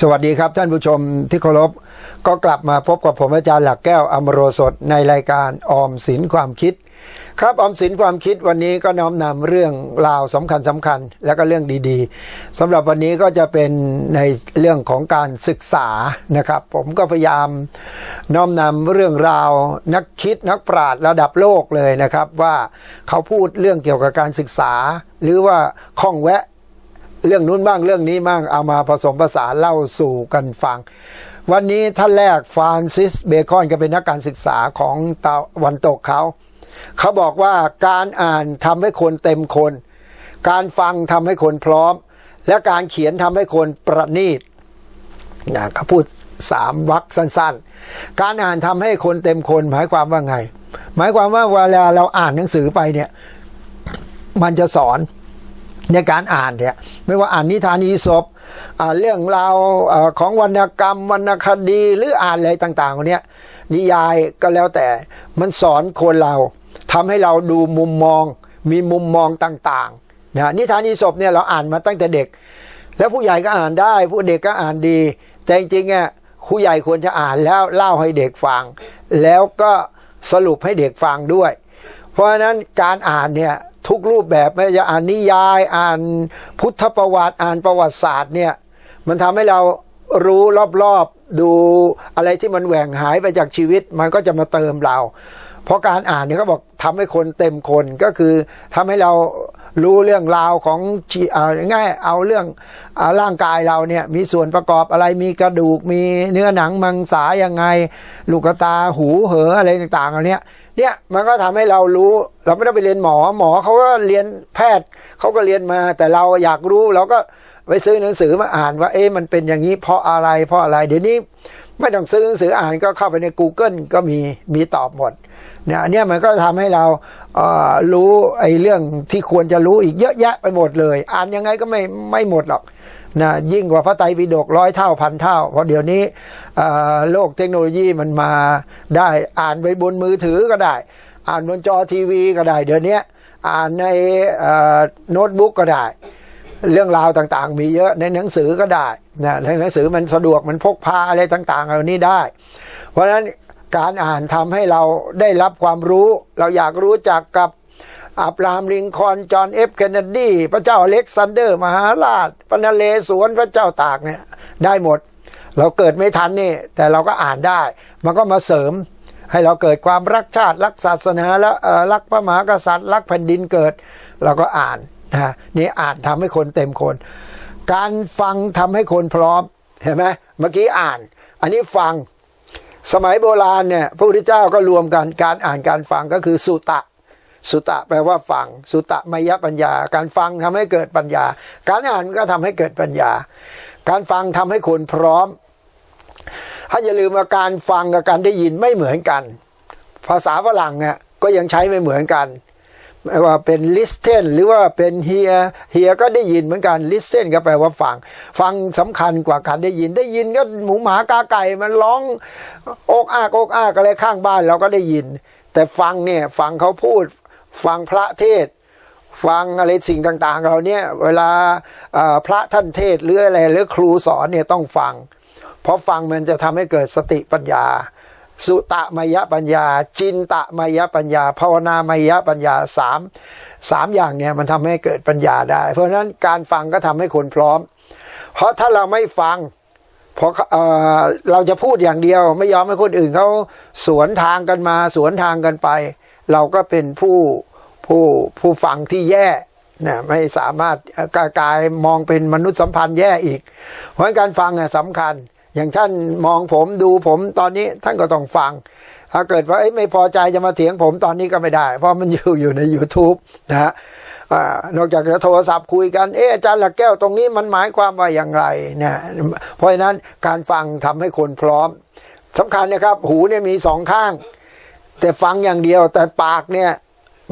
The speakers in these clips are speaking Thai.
สวัสดีครับท่านผู้ชมที่เคารพก็กลับมาพบกับผมอาจารย์หลักแก้วอมโรสดในรายการออมสินความคิด ครับออมสินความคิดวันนี้ก็น้อมนำเรื่องราวสำคัญสำคัญและก็เรื่องดีๆสำหรับวันนี้ก็จะเป็นในเรื่องของการศึกษานะครับ ผมก็พยายามน้อมนำเรื่องราวนักคิดนักปราชญ์ระดับโลกเลยนะครับ ว่าเขาพูดเรื่องเกี่ยวกับการศึกษา หรือว่าข้องแวะ เรื่องนู้นบ้างเรื่องนี้บ้างเอามาผสมผสานเล่าสู่กันฟัง วันนี้ท่านแรกฟรานซิสเบคอนก็เป็นนักการศึกษาของตะวันตกเขาเขาบอกว่าการอ่านทำให้คนเต็มคน การฟังทำให้คนพร้อม และการเขียนทำให้คนประณีตนะเขาพูดสามวรรคสั้นๆ การอ่านทำให้คนเต็มคนหมายความว่าไง หมายความว่าเวลาเราอ่านหนังสือไปเนี่ย มันจะสอน ในการอ่านเนี่ยไม่ว่าอ่านนิทานอีสปอ่าเรื่องราวของวรรณกรรมวรรณคดีหรืออ่านอะไรต่างๆเนี้ยนิยายก็แล้วแต่มันสอนคนเราทำให้เราดูมุมมอง มีมุมมองต่างๆนะนิทานอีสปเนี่ยเราอ่านมาตั้งแต่เด็ก แล้วผู้ใหญ่ก็อ่านได้ ผู้เด็กก็อ่านดี แต่จริงๆอะผู้ใหญ่ควรจะอ่านแล้วเล่าให้เด็กฟัง แล้วก็สรุปให้เด็กฟังด้วย เพราะฉะนั้นการอ่านเนี่ย ทุกรูปแบบไม่ว่าจะอ่านนิยายอ่านพุทธประวัติอ่านประวัติศาสตร์เนี่ยมันทำให้เรารู้รอบๆดูอะไรที่มันแหว่งหายไปจากชีวิต มันก็จะมาเติมเรา เพราะการอ่านเนี่ยเขาบอกทำให้คนเต็มคนก็คือทำให้เรา รู้เรื่องราวของเอาง่ายเอาเรื่องอร่างกายเราเนี่ยมีส่วนประกอบอะไรมีกระดูกมีเนื้อหนังมังสายังไง ลูกตาหูเหออะไรต่างๆเหล่านี้เนี่ยมันก็ทำให้เรารู้เราไม่ต้องไปเรียนหมอหมอเขาก็เรียนแพทย์เขาก็เรียนมาแต่เราอยากรู้เราก็ไปซื้อหนังสือมาอ่านว่าเอ๊ะมันเป็นอย่างนี้เพราะอะไรเพราะอะไรเดี๋ยวนี้ ไม่ต้องซื้อหนังสืออ่านก็เข้าไปใน Google ก็มีมีตอบหมดเนี่ยอันนี้มันก็ทำให้เราเอ่อรู้ไอ้เรื่องที่ควรจะรู้อีกเยอะแยะไปหมดเลย อ่านยังไงก็ไม่ไม่หมดหรอกนะยิ่งกว่าพระไตรปิฎกร้อยเท่าพันเท่า เพราะเดี๋ยวนี้โลกเทคโนโลยีมันมาได้อ่านไปบนมือถือก็ได้ อ่านบนจอทีวีก็ได้ เดี๋ยวนี้อ่านในโน้ตบุ๊กก็ได้ เรื่องราวต่างๆ มีเยอะในหนังสือก็ได้นะในหนังสือมันสะดวกมันพกพาอะไรต่าง ๆ เหล่านี้ได้ เพราะฉะนั้นการอ่านทำให้เราได้รับความรู้ เราอยากรู้จักกับอับรามลิงคอนจอห์นเอฟเคนเนดี พระเจ้าอเล็กซานเดอร์ มหาราชปนเลสวนพระเจ้าตากเนี่ยได้หมด เราเกิดไม่ทันนี่ แต่เราก็อ่านได้ มันก็มาเสริมให้เราเกิดความรักชาติ รักศาสนาและเอ่อรักพระมหากษัตริย์ รักแผ่นดินเกิด เราก็อ่าน นะนี่อ่านทำให้คนเต็มคน การฟังทำให้คนพร้อมเห็นไหมเมื่อกี้อ่าน อันนี้ฟังสมัยโบราณเนี่ยพระพุทธเจ้าก็รวมกันการอ่านการฟังก็คือสุตะ สุตะแปลว่าฟัง สุตะมยปัญญา การฟังทำให้เกิดปัญญา การอ่านก็ทำให้เกิดปัญญา การฟังทำให้คนพร้อมถ้าอย่าลืมว่าการฟังกับการได้ยินไม่เหมือนกัน ภาษาฝรั่งเนี่ยก็ยังใช้ไม่เหมือนกัน ว่าเป็น listen หรือว่าเป็น hear hear ก็ได้ยินเหมือนกัน listen ก็แปลว่าฟัง ฟังสำคัญกว่าการได้ยินได้ยินก็หมูหมากาไก่มันร้องโอกอากอกอากอะไรข้างบ้านเราก็ได้ยิน แต่ฟังเนี่ยฟังเขาพูด ฟังพระเทศ ฟังอะไรสิ่งต่างๆเราเนี่ยเวลาพระท่านเทศหรืออะไรหรือครูสอนเนี่ยต้องฟัง เพราะฟังมันจะทำให้เกิดสติปัญญา สุตะมยปัญญา จินตะมยปัญญา ภาวนามยปัญญาสามสามอย่างเนี่ยมันทำให้เกิดปัญญาได้ เพราะฉะนั้นการฟังก็ทำให้คนพร้อม เพราะถ้าเราไม่ฟังพอเอ่อเราจะพูดอย่างเดียว ไม่ยอมให้คนอื่นเขาสวนทางกันมา สวนทางกันไป เราก็เป็นผู้ผู้ผู้ฟังที่แย่นะไม่สามารถกายกายมองเป็นมนุษยสัมพันธ์แย่อีก เพราะนั้นการฟังอะสำคัญ อย่างท่านมองผมดูผมตอนนี้ท่านก็ต้องฟัง ถ้าเกิดว่าไม่พอใจจะมาเถียงผมตอนนี้ก็ไม่ได้ เพราะมันอยู่อยู่ใน YouTube นะฮะนอกจากจะโทรศัพท์คุยกัน เอออาจารย์หลักแก้วตรงนี้มันหมายความว่าอย่างไรนะเพราะฉะนั้นการฟังทำให้คนพร้อมสำคัญนะครับ หูเนี่ยมีสองข้าง แต่ฟังอย่างเดียวแต่ปากเนี่ย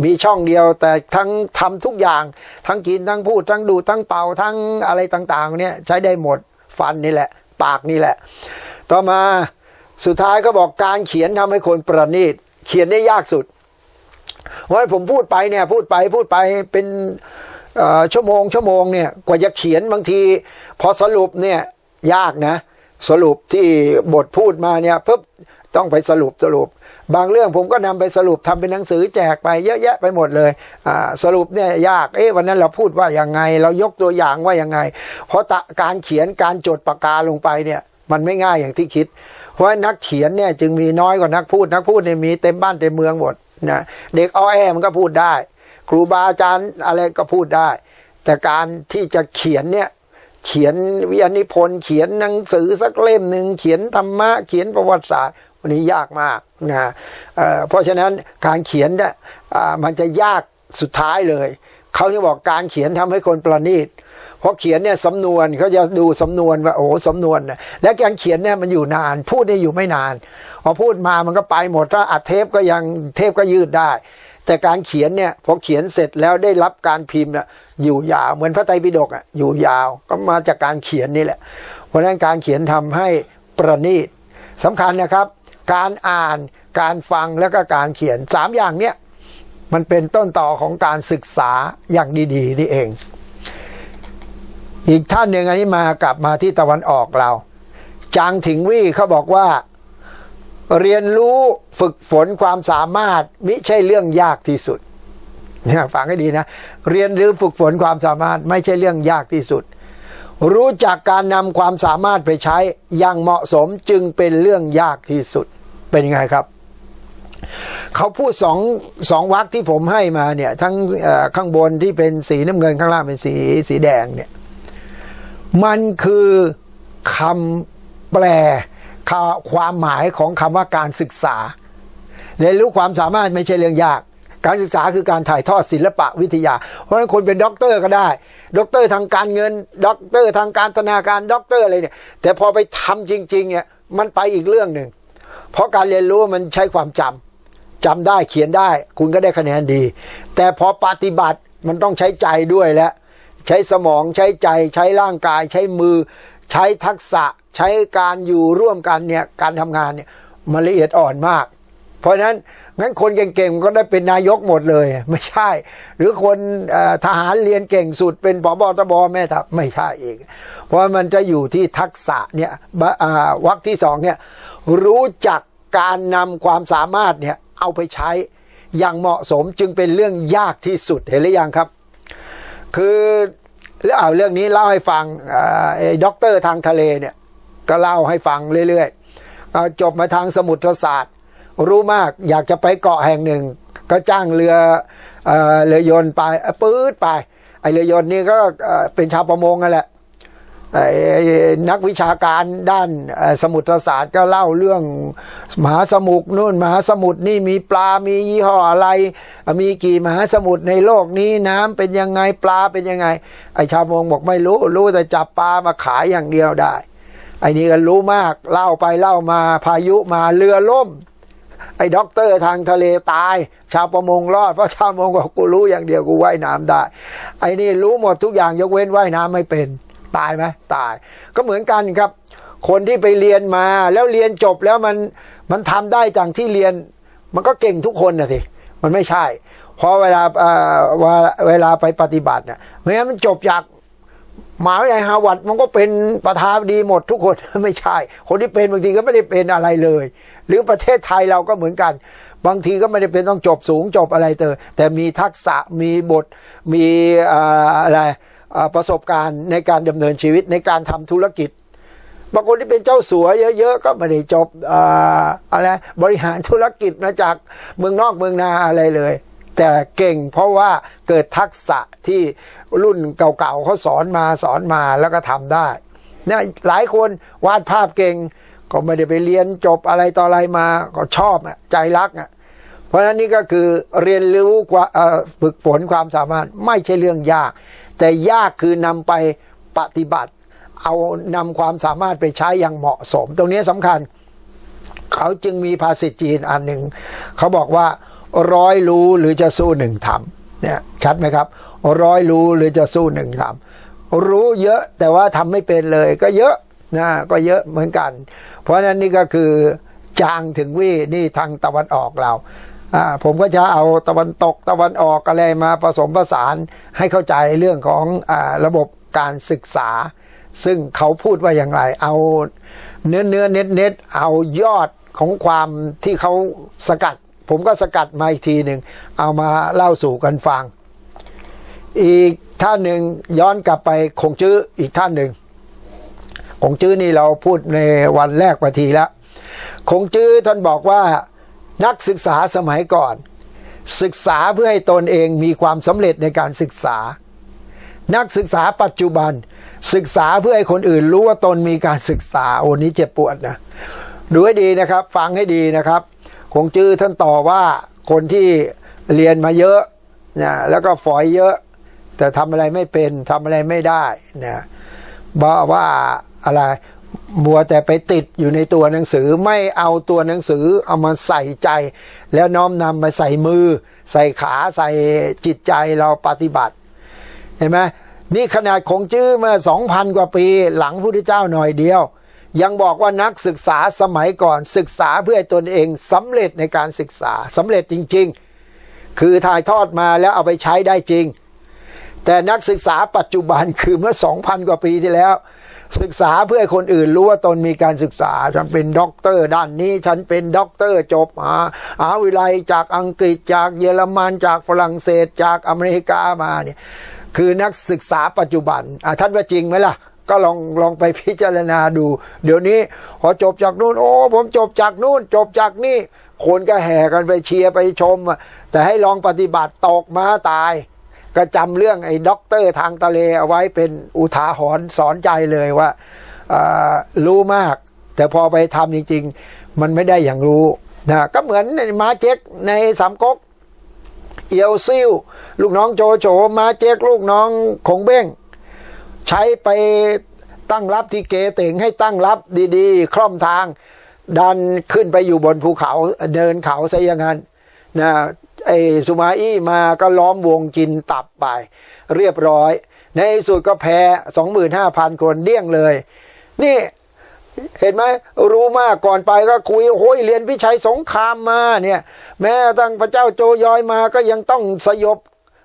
มีช่องเดียวแต่ทั้งทำทุกอย่าง ทั้งกินทั้งพูดทั้งดูทั้งเป่าทั้งอะไรต่าง ๆ เนี่ยใช้ได้หมดฟันนี่แหละ ปากนี่แหละ ต่อมาสุดท้ายก็บอกการเขียนทำให้คนประณีต เขียนได้ยากสุดเพราะผมพูดไปเนี่ยพูดไปพูดไปเป็นชั่วโมงชั่วโมงเนี่ยกว่าจะเขียนบางที พอสรุปเนี่ยยากนะ สรุปที่บทพูดมาเนี่ยเพิ่ต้องไปสรุปสรุป บางเรื่องผมก็นำไปสรุปทำเป็นหนังสือแจกไปเยอะแยะไปหมดเลยสรุปเนี่ยยากเอ๊ะวันนั้นเราพูดว่ายังไง เรายกตัวอย่างว่ายังไง เพราะตะการเขียนการจดปากกาลงไปเนี่ยมันไม่ง่ายอย่างที่คิด เพราะนักเขียนเนี่ยจึงมีน้อยกว่านักพูดนักพูดเนี่ยมีเต็มบ้านเต็มเมืองหมดนะเด็กอ้อแอมันก็พูดได้ ครูบาอาจารย์อะไรก็พูดได้ แต่การที่จะเขียนเนี่ยเขียนวิทยานิพนธ์เขียนหนังสือสักเล่มหนึ่งเขียนธรรมะเขียนประวัติศาสตร์ วันนี้ยากมากนะเเพราะฉะนั้นการเขียนเนี่ยมันจะยากสุดท้ายเลยเขาจะบอกการเขียนทำให้คนประณีตเพราะเขียนเนี่ยสำนวนเขาจะดูสำนวนว่าโอ้สำนวนนะและการเขียนเนี่ยมันอยู่นาน พูดเนี่ยอยู่ไม่นานพอพูดมามันก็ไปหมดถ้าอัดเทปก็ยังเทปก็ยืดได้ แต่การเขียนเนี่ยพอเขียนเสร็จแล้วได้รับการพิมพ์น่ะอยู่ยาวเหมือนพระไตรปิฎกอะอยู่ยาวก็มาจากการเขียนนี่แหละ เพราะฉะนั้นการเขียนทำให้ประณีตสำคัญนะครับ การอ่าน การฟังแล้วก็การเขียนสามอย่างเนี้ยมันเป็นต้นต่อของการศึกษาอย่างดีๆนี่เอง อีกท่านหนึ่งอันนี้มากลับมาที่ตะวันออกเราจางถิงวี่เขาบอกว่า เรียนรู้ฝึกฝนความสามารถมิใช่เรื่องยากที่สุดเนี่ยฟังให้ดีนะ เรียนรู้ฝึกฝนความสามารถไม่ใช่เรื่องยากที่สุด รู้จักการนำความสามารถไปใช้อย่างเหมาะสมจึงเป็นเรื่องยากที่สุด เป็นยังไงครับเขาพูดสองสองวรรคที่ผมให้มาเนี่ย ทั้งข้างบนที่เป็นสีน้ำเงินข้างล่างเป็นสีสีแดงเนี่ย มันคือคำแปลความหมายของคำว่าการศึกษาเรียนรู้ความสามารถไม่ใช่เรื่องยาก การศึกษาคือการถ่ายทอดศิลปะวิทยา เพราะฉะนั้นคนเป็นด็อกเตอร์ก็ได้ ด็อกเตอร์ทางการเงิน ด็อกเตอร์ทางการธนาการด็อกเตอร์อะไรเนี่ย แต่พอไปทำจริงๆเนี่ยมันไปอีกเรื่องหนึ่ง เพราะการเรียนรู้มันใช้ความจำจำได้เขียนได้ คุณก็ได้คะแนนดี แต่พอปฏิบัติมันต้องใช้ใจด้วยแล้วใช้สมองใช้ใจใช้ร่างกาย ใช้มือ ใช้ทักษะ ใช้การอยู่ร่วมกันเนี่ยการทำงานเนี่ยมันละเอียดอ่อนมาก เพราะฉะนั้นงั้นคนเก่งๆก็ได้เป็นนายกหมดเลย ไม่ใช่ หรือคนอทหารเรียนเก่งสุดเป็นผบตบแม่ทัพไม่ใช่เองเพราะมันจะอยู่ที่ทักษะเนี่ยวรรคที่สองเนี่ยรู้จักการนำความสามารถเนี่ยเอาไปใช้อย่างเหมาะสมจึงเป็นเรื่องยากที่สุดเห็นหรือยังครับ คือแล้วเอาเรื่องนี้เล่าให้ฟังอ่าไอ้ด็อกเตอร์ทางทะเลเนี่ยก็เล่าให้ฟังเรื่อยๆจบมาทางสมุทรศาสตร์ รู้มากอยากจะไปเกาะแห่งหนึ่ง ก็จ้างเรือเอเรือยนต์ไปปื๊ดไปไอเรือยนต์นี่ก็เป็นชาวประมงนั่นแหละนักวิชาการด้านสมุทรศาสตร์ก็เล่าเรื่องมหาสมุทรนู่นมหาสมุทรนี่มีปลา มียี่ห้ออะไร มีกี่มหาสมุทรในโลกนี้น้ำเป็นยังไงปลาเป็นยังไง ไอชาวประมงบอกไม่รู้ รู้แต่จับปลามาขายอย่างเดียวได้ ไอนี่ก็รู้มากเล่าไปเล่ามาพายุมาเรือล่ม ไอ้ด็อกเตอร์ทางทะเลตาย ชาวประมงรอด เพราะชาวประมงบอกกูรู้อย่างเดียวกูว่ายน้ำได้ ไอ้นี่รู้หมดทุกอย่างยกเว้นว่ายน้ำไม่เป็น ตายไหมตาย ก็เหมือนกันครับ คนที่ไปเรียนมาแล้วเรียนจบแล้วมันมันทำได้จากที่เรียน มันก็เก่งทุกคนนะสิมันไม่ใช่ เพราะเวลาเอ่อเวลาเวลาไปปฏิบัติเนี่ยไม่งั้นมันจบจาก หมหาวิทยาลัยฮาวาร์ดมันก็เป็นประธานดีหมดทุกคนไม่ใช่ คนที่เป็นบางทีก็ไม่ได้เป็นอะไรเลย หรือประเทศไทยเราก็เหมือนกัน บางทีก็ไม่ได้เป็นต้องจบสูงจบอะไรเตอแต่มีทักษะมีบทมีอะไรประสบการณ์ในการดำเนินชีวิตในการทำธุรกิจบางคนที่เป็นเจ้าสัวเยอะๆก็ไม่ได้จบอ่าอะไรบริหารธุรกิจมาจากเมืองนอกเมืองนาอะไรเลย แต่เก่งเพราะว่าเกิดทักษะที่รุ่นเก่าๆเขาสอนมาสอนมาแล้วก็ทำได้เนี่ยหลายคนวาดภาพเก่ง ก็ไม่ได้ไปเรียนจบอะไรต่ออะไรมาก็ชอบอะใจรักอะเพราะฉะนั้นนี่ก็คือเรียนรู้กว่าฝึกฝนความสามารถไม่ใช่เรื่องยาก แต่ยากคือนำไปปฏิบัติ เอานำความสามารถไปใช้อย่างเหมาะสม ตรงนี้สำคัญ เขาจึงมีภาษิตจีนอันหนึ่ง เขาบอกว่า ร้อยรู้หรือจะสู้หนึ่งทำเนี่ยชัดไหมครับ ร้อยรู้หรือจะสู้หนึ่งทำรู้เยอะแต่ว่าทำไม่เป็นเลยก็เยอะนะก็เยอะเหมือนกัน เพราะฉะนั้นนี่ก็คือจางถึงวี่นี่ทางตะวันออกเราผมก็จะเอาตะวันตกตะวันออกอะไรมาผสมผสานให้เข้าใจเรื่องของอระบบการศึกษา ซึ่งเขาพูดว่าอย่างไร เอาเนื้อเนื้อเน็ตเน็ตเอายอดของความที่เขาสกัด ผมก็สกัดมาอีกทีหนึ่ง เอามาเล่าสู่กันฟัง อีกท่านหนึ่งย้อนกลับไปคงจื้ออีกท่านหนึ่งคงจื้อนี่เราพูดในวันแรกปทีแล้วคงจื้อท่านบอกว่านักศึกษาสมัยก่อน ศึกษาเพื่อให้ตนเองมีความสำเร็จในการศึกษา นักศึกษาปัจจุบัน ศึกษาเพื่อให้คนอื่นรู้ว่าตนมีการศึกษาโอ้นี้เจ็บปวดนะดูให้ดีนะครับ ฟังให้ดีนะครับ งจื้อท่านต่อว่าคนที่เรียนมาเยอะนะแล้วก็ฝอยเยอะ แต่ทำอะไรไม่เป็นทำอะไรไม่ได้นะบอกว่าอะไรมัวแต่ไปติดอยู่ในตัวหนังสือไม่เอาตัวหนังสือเอามาใส่ใจ แล้วน้อมนำมาใส่มือ ใส่ขาใส่จิตใจเราปฏิบัติ เห็นไหมนี่ขนาดคงจื้อมาสองพันกว่าปี หลังพุทธเจ้าหน่อยเดียว ยังบอกว่านักศึกษาสมัยก่อนศึกษาเพื่อให้ตนเองสำเร็จในการศึกษาสำเร็จจริง ๆ คือถ่ายทอดมาแล้วเอาไปใช้ได้จริง แต่นักศึกษาปัจจุบันคือเมื่อ 2,000 กว่าปีที่แล้ว ศึกษาเพื่อให้คนอื่นรู้ว่าตนมีการศึกษา ฉันเป็นด็อกเตอร์ด้านนี้ ฉันเป็นด็อกเตอร์จบมหาวิทยาลัยจากอังกฤษจากเยอรมันจากฝรั่งเศสจากอเมริกามาเนี่ยคือนักศึกษาปัจจุบันท่านว่าจริงไหมล่ะ ก็ลองลองไปพิจารณาดู เดี๋ยวนี้พอจบจากนู่น โอ้ผมจบจากนู่น จบจากนี่ คนก็แห่กันไปเชียร์ไปชมอะแต่ให้ลองปฏิบัติตกมาตาย ก็จำเรื่องไอ้ด็อกเตอร์ทางทะเลเอาไว้เป็นอุทาหรณ์สอนใจเลยว่าารู้มาก แต่พอไปทำจริง ๆ มันไม่ได้อย่างรู้นะก็เหมือนมาเจ๊กในสามก๊กเอียวซิ่วลูกน้องโจโฉมาเจ๊กลูกน้องคงเบ้ง ใช้ไปตั้งรับที่เกเต่งให้ตั้งรับดีๆ คล่อมทาง ดันขึ้นไปอยู่บนภูเขาเดินเขาซะอย่างนั้นนะไอ้สุมาอี้มาก็ล้อมวงกินตับไป เรียบร้อย ในสุดก็แพ้สองหมื่นห้าพันคนเดี้ยงเลย นี่เห็นไหมรู้มากก่อนไปก็คุยโอ้ยเรียนพิชัยสงครามมาเนี่ย แม้ตั้งพระเจ้าโจยอยมาก็ยังต้องสยบ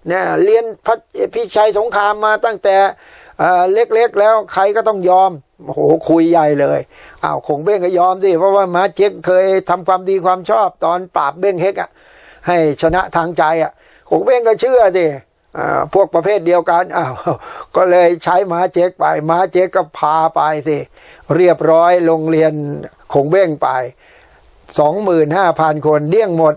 เนี่ยเรียนพระพิชัยสงครามมาตั้งแต่ เล็กๆแล้วใครก็ต้องยอมโอ้โหคุยใหญ่เลยอ้าวคงเบ้งก็ยอมสิเพราะว่ามาเจ๊กเคยทำความดีความชอบตอนปราบเบ้งเฮกอะให้ชนะทางใจอะคงเบ้งก็เชื่อสิพวกประเภทเดียวกันอ้าวก็เลยใช้ม้าเจ๊กไปม้าเจ๊กก็พาไปสิเรียบร้อยโรงเรียนคงเบ้งไปสองหมื่นห้าพันคนเดี้ยงหมด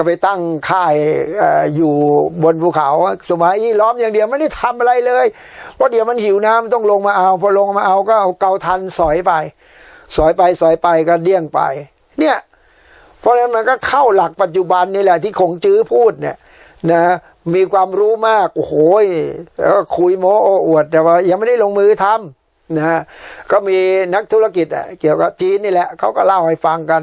ก็ไปตั้งค่ายออยู่บนภูเขาสมัยอีล้อมอย่างเดียวไม่ได้ทำอะไรเลย เพราะเดี๋ยวมันหิวน้ำต้องลงมาเอา พอลงมาเอาก็เอาเกาทันสอยไป สอยไปสอยไปก็เดี้ยงไป เนี่ย เพราะฉะนั้นมันก็เข้าหลักปัจจุบันนี่แหละที่คงจื้อพูดเนี่ยนะมีความรู้มาก โอ้โหแล้วก็คุยโม้โออวด แต่ว่ายังไม่ได้ลงมือทำนะฮะก็มีนักธุรกิจอะเกี่ยวกับจีนนี่แหละเขาก็เล่าให้ฟังกัน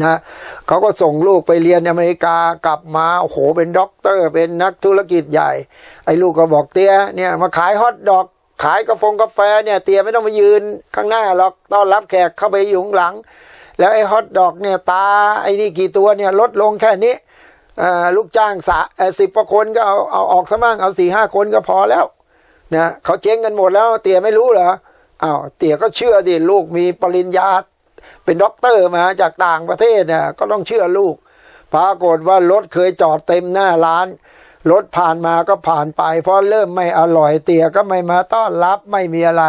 นะเขาก็ส่งลูกไปเรียนอเมริกากลับมาโอ้โหเป็นด็อกเตอร์ เป็นนักธุรกิจใหญ่ ไอ้ลูกก็บอกเตี้ยเนี่ยมาขายฮอทดอก ขายกาแฟกาแฟเนี่ยเตี้ยไม่ต้องมายืนข้างหน้าหรอกต้อนรับแขกเข้าไปอยู่ข้างหลัง แล้วไอ้ฮอทดอกเนี่ยตาไอ้นี่กี่ตัวเนี่ยลดลงแค่นี้ลูกจ้างสะสิบกว่าคนก็เอาเอาออกซะมั่งเอาสี่ห้าคนก็พอแล้วนะเขาเจ๊งกันหมดแล้วเตี๋ยไม่รู้เหรออ้าวเตี๋ยก็เชื่อดิลูกมีปริญญา เป็นด็อกเตอร์มาจากต่างประเทศเนี่ยก็ต้องเชื่อลูกปรากฏว่ารถเคยจอดเต็มหน้าร้านรถผ่านมาก็ผ่านไปเพราะเริ่มไม่อร่อยเตียก็ไม่มาต้อนรับไม่มีอะไร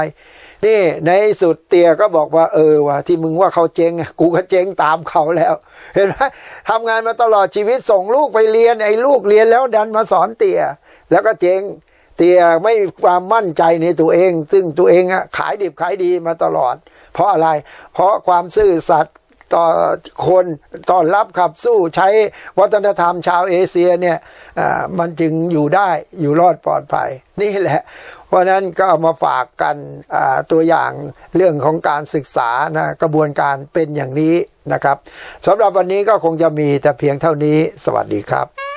นี่ในสุดเตียก็บอกว่าเออว่ะที่มึงว่าเขาเจ๊งกูก็เจ๊งตามเขาแล้ว เห็นไหมทำงานมาตลอดชีวิตส่งลูกไปเรียนไอ้ลูกเรียนแล้วดันมาสอนเตียแล้วก็เจ๊ง เตียไม่มีความมั่นใจในตัวเอง ซึ่งตัวเองอะขายดิบขายดีมาตลอด เพราะอะไร เพราะความซื่อสัตย์ต่อคนต้อนรับขับสู้ใช้วัฒนธรรมชาวเอเชียเนี่ยมันจึงอยู่ได้อยู่รอดปลอดภัย นี่แหละ เพราะนั้นก็เอามาฝากกันตัวอย่างเรื่องของการศึกษานะกระบวนการเป็นอย่างนี้นะครับสำหรับวันนี้ก็คงจะมีแต่เพียงเท่านี้ สวัสดีครับ